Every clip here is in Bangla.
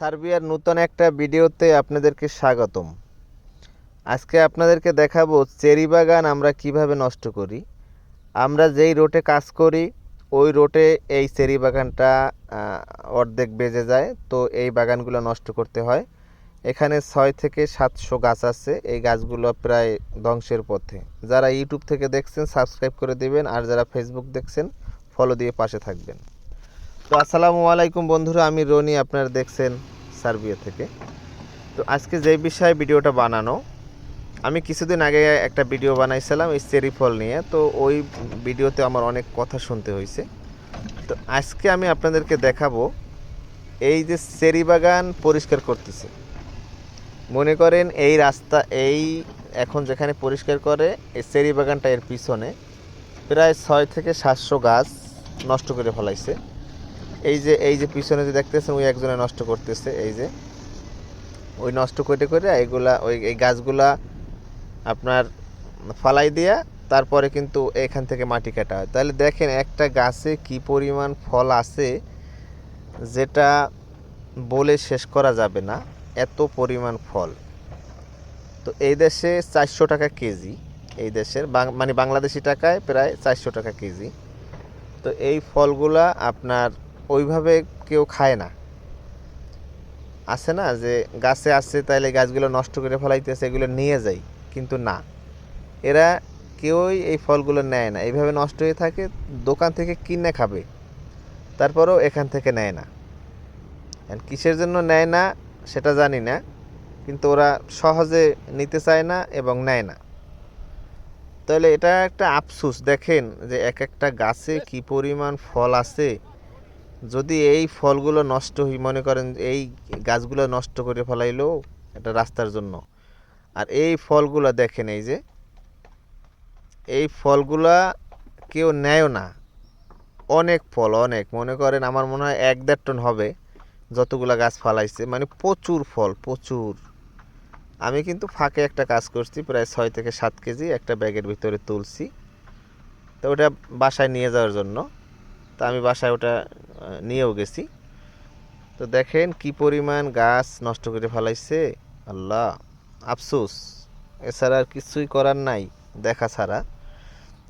সার্বিয়ার নতুন একটা ভিডিওতে আপনাদেরকে স্বাগতম। আজকে আপনাদেরকে দেখাবো চেরি বাগান আমরা কীভাবে নষ্ট করি। আমরা যেই রোটে কাজ করি, ওই রোটে এই চেরি বাগানটা অর্ধেক বেজে যায়, তো এই বাগানগুলো নষ্ট করতে হয়। এখানে ছয় থেকে সাতশো গাছ আছে, এই গাছগুলো প্রায় ধ্বংসের পথে। যারা ইউটিউব থেকে দেখছেন, সাবস্ক্রাইব করে দেবেন, আর যারা ফেসবুক দেখছেন ফলো দিয়ে পাশে থাকবেন। তো আসসালামু আলাইকুম বন্ধুরা, আমি রনি, আপনারা দেখছেন সার্বিয়া থেকে। তো আজকে যে বিষয়ে ভিডিওটা বানানো, আমি কিছুদিন আগে একটা ভিডিও বানাইছিলাম এই চেরি ফল নিয়ে। তো ওই ভিডিওতে আমার অনেক কথা শুনতে হয়েছে। তো আজকে আমি আপনাদেরকে দেখাবো এই যে চেরি বাগান পরিষ্কার করতেছে। মনে করেন এই রাস্তা, এই এখন যেখানে পরিষ্কার করে, এই চেরি বাগানটা এর পিছনে প্রায় ছয় থেকে সাতশো গাছ নষ্ট করে ফেলাইছে। এই যে এই যে পিছনে যে দেখতেছেন, ওই একজনে নষ্ট করতেছে, এই যে। ওই নষ্ট করে করে এইগুলা ওই, এই গাছগুলা আপনার ফালাই দিয়া তারপরে কিন্তু এখান থেকে মাটি কাটা হয়। তাহলে দেখেন একটা গাছে কি পরিমাণ ফল আছে যেটা বলে শেষ করা যাবে না, এত পরিমাণ ফল। তো এই দেশে চারশো টাকা কেজি, এই দেশের মানে বাংলাদেশি টাকায় প্রায় চারশো টাকা কেজি। তো এই ফলগুলা আপনার ওইভাবে কেউ খায় না। আছে না যে গাছে আছে তাইলে গাছগুলো নষ্ট করে ফেলাইতেছে, এগুলো নিয়ে যায় কিন্তু না। এরা কেউই এই ফলগুলো নেয় না। এইভাবে নষ্ট হয়ে থাকে, দোকান থেকে কিনে খাবে, তারপরেও এখান থেকে নেয় না। কিসের জন্য নেয় না, সেটা জানি না, কিন্তু ওরা সহজে নিতে চায় না এবং নেয় না। তাহলে এটা একটা আফসোস, দেখেন যে এক একটা গাছে কি পরিমাণ ফল আছে যদি এই ফলগুলো নষ্ট হই, মনে করেন এই গাছগুলো নষ্ট করে ফেলাইলো এটা রাস্তার জন্য। আর এই ফলগুলো দেখেন এই যে, এই ফলগুলা কেউ নেয়ও না। অনেক ফল, অনেক। মনে করেন আমার মনে হয় এক দেড় টন হবে যতগুলা গাছ ফালাইছে। মানে প্রচুর ফল, প্রচুর। আমি কিন্তু ফাঁকে একটা কাজ করছি, প্রায় ছয় থেকে সাত কেজি একটা ব্যাগের ভিতরে তুলছি। তো ওটা বাসায় নিয়ে যাওয়ার জন্য। তা আমি বাসায় ওটা নিয়েও গেছি। তো দেখেন কি পরিমাণ গাছ নষ্ট করে ফেলাইছে। আল্লাহ, আফসোস। এছাড়া আর কিছুই করার নাই, দেখা ছাড়া।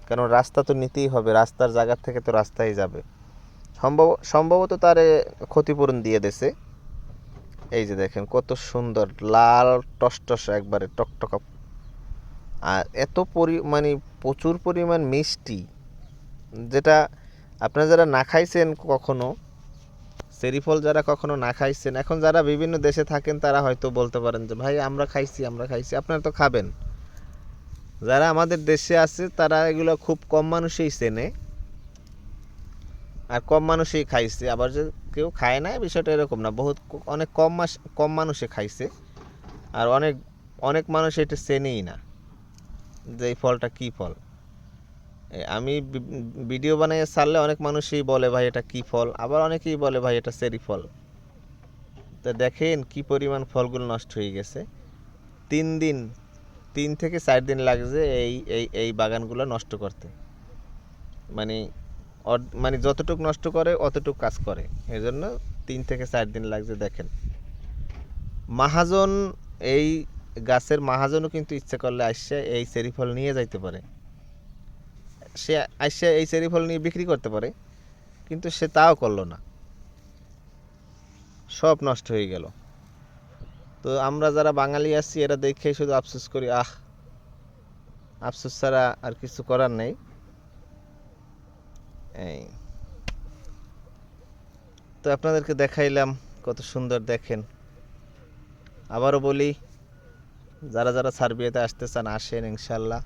কারণ রাস্তা তো নিতেই হবে, রাস্তার জায়গার থেকে তো রাস্তায় যাবে। সম্ভব, সম্ভবত তারে ক্ষতিপূরণ দিয়ে দেছে। এই যে দেখেন কত সুন্দর, লাল, টসটস একবারে, টকটকা। আর এত পরি মানে প্রচুর পরিমাণ মিষ্টি, যেটা আপনারা যারা না খাইছেন কখনো সেরি ফল যারা কখনো না খাইছেন, এখন যারা বিভিন্ন দেশে থাকেন তারা হয়তো বলতে পারেন যে, ভাই, আমরা খাইছি আমরা খাইছি, আপনারা তো খাবেন। যারা আমাদের দেশে আছে, তারা এগুলো খুব কম মানুষই চেনে, আর কম মানুষই খাইছে। আবার যে কেউ খায় না বিষয়টা এরকম না। বহুত অনেক কম মাস, কম মানুষে খাইছে, আর অনেক অনেক মানুষ এটা চেনেই না, যে এই ফলটা কী ফল। আমি ভিডিও বানিয়ে ছাড়লে অনেক মানুষই বলে, ভাই, এটা কী ফল? আবার অনেকেই বলে, ভাই, এটা চেরি ফল। তো দেখেন কি পরিমাণ ফলগুলো নষ্ট হয়ে গেছে। তিন দিন, তিন থেকে চার দিন লাগছে এই এই এই বাগানগুলো নষ্ট করতে। মানে মানে যতটুক নষ্ট করে, অতটুক কাজ করে। এই জন্য তিন থেকে চার দিন লাগছে, দেখেন। মাহাজন, এই গাছের মাহাজনও কিন্তু ইচ্ছে করলে আসছে এই চেরি ফল নিয়ে যাইতে পারে। সে আসছে এই চেরি ফল নিয়ে বিক্রি করতে পারে, কিন্তু সে তাও করল না। সব নষ্ট হয়ে গেল। তো আমরা যারা বাঙালি আছি, এরা দেখে শুধু আফসোস করি, আহ, আফসোস ছাড়া আর কিছু করার নেই। এই। তো আপনাদেরকে দেখাইলাম কত সুন্দর দেখেন। আবারও বলি, যারা যারা সার্বিয়াতে আসতে চান, আসেন ইনশাল্লাহ।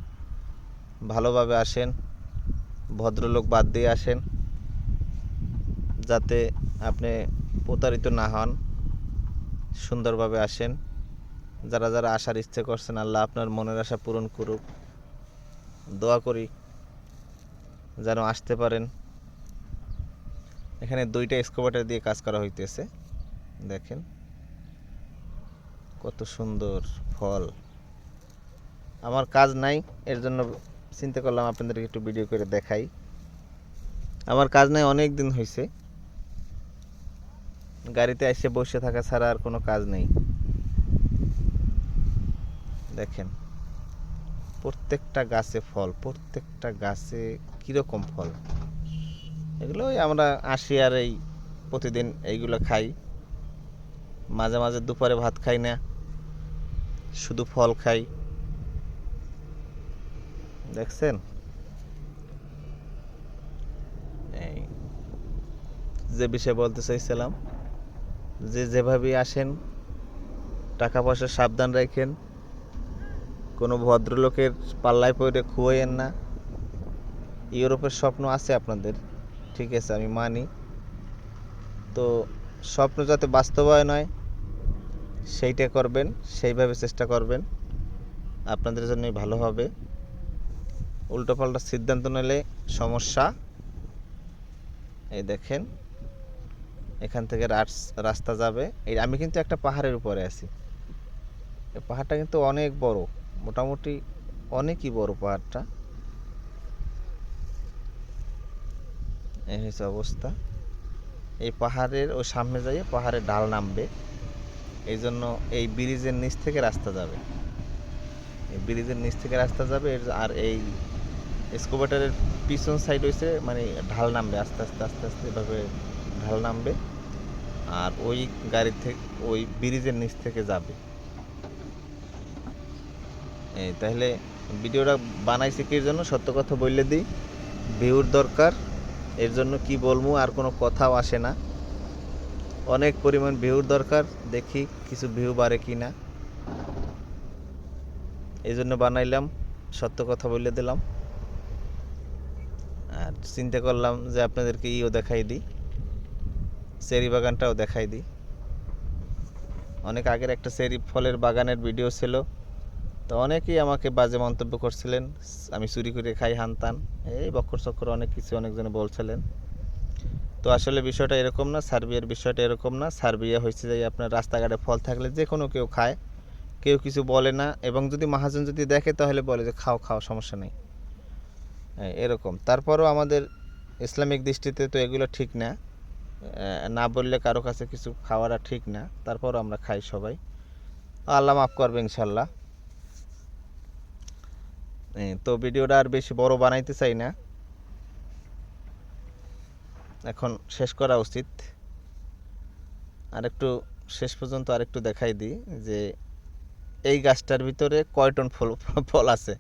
ভালোভাবে আসেন। ভদ্রলোক বাদ দিয়ে আসেন, যাতে আপনি প্রতারিত না হন, সুন্দরভাবে আসেন। যারা যারা আসার ইচ্ছে করছেন, আল্লাহ আপনার মনের আশা পূরণ করুক। দোয়া করি যেন আসতে পারেন। এখানে দুইটা স্কোবাটার দিয়ে কাজ করা হইতেছে। দেখেন, কত সুন্দর ফল। আমার কাজ নাই, এর জন্য চিন্তা করলাম আপনাদেরকে একটু ভিডিও করে দেখাই। আমার কাজ নাই, অনেক দিন হয়েছে গাড়িতে এসে বসে থাকা ছাড়া আর কোনো কাজ নেই। দেখেন, প্রত্যেকটা গাছে ফল, প্রত্যেকটা গাছে কীরকম ফল? এগুলোই আমরা আসি আর এই প্রতিদিন এইগুলো খাই। মাঝে মাঝে দুপুরে ভাত খাই না, শুধু ফল খাই। দেখছেন? এই, যে বিষয়ে বলতে চাইছিলাম, যে যেভাবে আসেন, টাকা পয়সা সাবধান রাখেন, কোনো ভদ্রলোকের পাল্লায় পড়ে খুয়াইয়েন না। ইউরোপের স্বপ্ন আছে আপনাদের, ঠিক আছে, আমি মানি। তো স্বপ্ন যাতে বাস্তবায়ন হয়, সেইটা করবেন, সেইভাবে চেষ্টা করবেন। আপনাদের জন্যই ভালো হবে। উল্টোপাল্টা সিদ্ধান্ত নিলে সমস্যা। এই দেখেন, এখান থেকে রাস- রাস্তা যাবে। এই আমি কিন্তু একটা পাহাড়ের উপরে আছি। এই পাহাড়টা কিন্তু অনেক বড়, মোটামুটি অনেকই বড় পাহাড়টা। এই হচ্ছে অবস্থা। এই পাহাড়ের ও সামনে যাইয়ে পাহাড়ে ঢাল নামবে। এই জন্য এই ব্রিজের নিচ থেকে রাস্তা যাবে। এই ব্রিজের নিচ থেকে রাস্তা যাবে, আর এই স্কুবাটারের পিছন সাইড হয়েছে মানে ঢাল নামবে, আস্তে আস্তে আস্তে আস্তে এভাবে ঢাল নামবে, আর ওই গাড়ি থেকে ওই ব্রিজের নিচ থেকে যাবে। এই তাহলে ভিডিওটা বানাইছি কির জন্য? সত্য কথা বললে দিই, ভিউর দরকার, এর জন্য কি বলব, আর কোনো কথাও আসে না। অনেক পরিমাণ ভিউর দরকার, দেখি কিছু ভিউ বাড়ে কি না। এই জন্য বানাইলাম, সত্য কথা বলে দিলাম। আর চিন্তা করলাম যে আপনাদেরকে ইও দেখাই দিই। চেরি বাগানটাও দেখাই দিই। অনেক আগের একটা চেরি ফলের বাগানের ভিডিও ছিল। তো অনেকেই আমাকে বাজে মন্তব্য করছিলেন, আমি চুরি করে খাই হানতান। এই বক্কর চক্কর অনেক কিছু অনেকজনে বলছিলেন। তো আসলে বিষয়টা এরকম না, সার্বিয়ার বিষয়টা এরকম না। সার্বিয়া হয়েছে যে আপনার রাস্তাঘাটে ফল থাকলে যে কোনো কেউ খায়, কেউ কিছু বলে না। এবং যদি মহাজন যদি দেখে, তাহলে বলে যে খাও খাও, সমস্যা নেই। এরকম। তারপরও আমাদের ইসলামিক দৃষ্টিতে তো এগুলো ঠিক না। না বললে কারও কাছে কিছু খাওয়াটা ঠিক না। তারপরও আমরা খাই সবাই। আল্লাহ মাফ করবে ইনশাল্লাহ। তো ভিডিওটা আর বেশি বড় বানাইতে চাই না। এখন শেষ করা উচিত। আর একটু শেষ পর্যন্ত আর একটু দেখাই দিই যে এই গাছটার ভিতরে কয় টন ফল ফল আছে?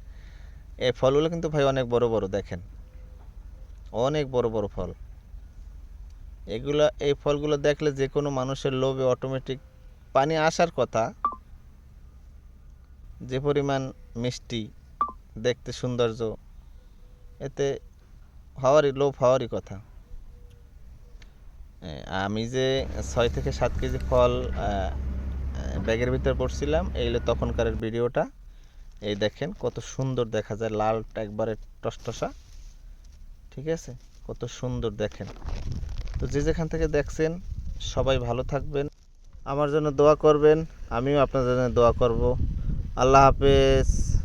এই ফলগুলো কিন্তু ভাই অনেক বড় বড়, দেখেন। অনেক বড় বড় ফল। এগুলো, এই ফলগুলো দেখলে যে কোনো মানুষের লোভে অটোমেটিক পানি আসার কথা, যে পরিমাণ মিষ্টি দেখতে সৌন্দর্য, এতে হওয়ারই, লোভ হওয়ারই কথা। আমি যে ছয় থেকে সাত কেজি ফল ব্যাগের ভিতরে পড়ছিলাম, এই হলো তখনকারের ভিডিওটা। এই দেখেন, কত সুন্দর দেখা যায়। লালটা একবারে টসটসা। ঠিক আছে? কত সুন্দর দেখেন। তো যে যেখান থেকে দেখছেন, সবাই ভালো থাকবেন। আমার জন্য দোয়া করবেন, আমিও আপনাদের জন্য দোয়া করব। আল্লাহ হাফেজ।